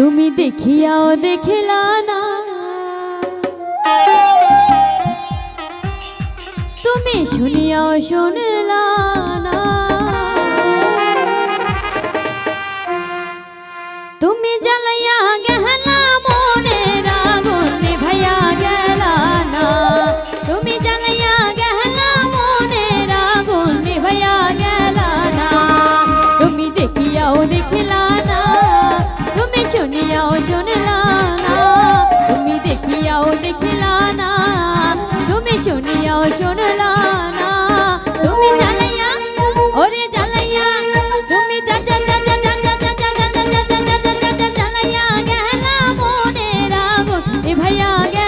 তুমি দেখিয়াও দেখিলা না। তুমি শুনিয়াও শুনলা না। তুমি জ্বালাইয়া গে শুনিয়াও শুনলা না তুমি দেখিয়াও দেখিলা না তুমি শুনিয়াও শুনলা না তুমি জ্বালাইয়া ওরে জ্বালাইয়া তুমি জ্বালাইয়া গেলা মনের ভাইয়া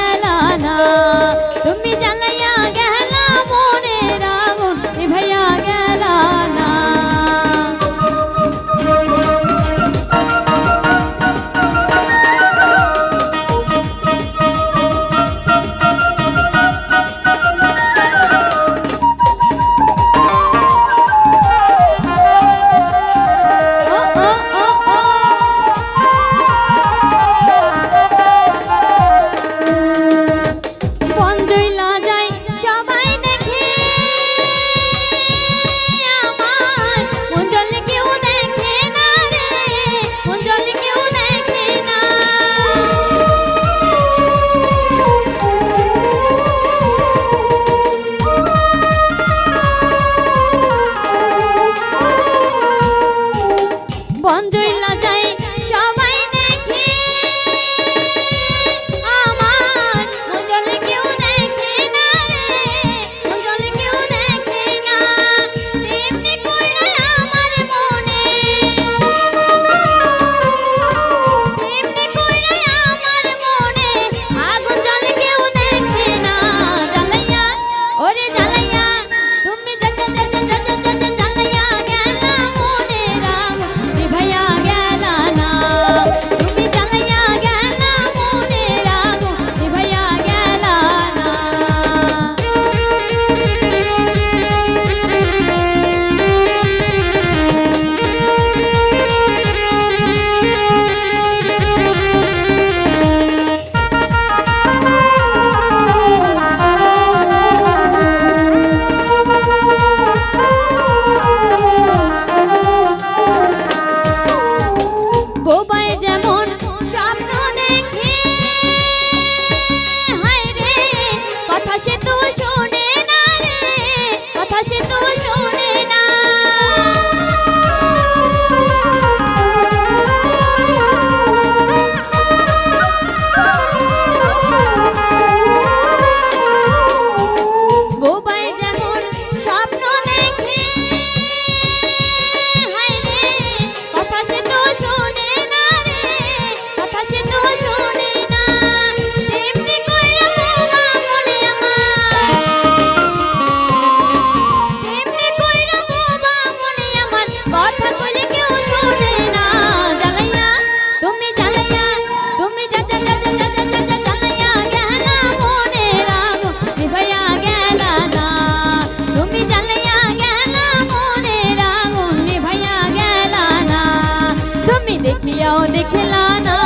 দেখিয়াও দেখলা না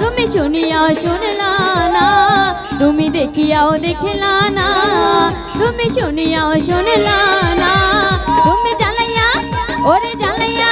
তুমি শুনিয়াও শুনলা না তুমি দেখিয়াও দেখলা না তুমি শুনিয়াও শুনলা না তুমি জ্বালাইয়া, ওরে জ্বালাইয়া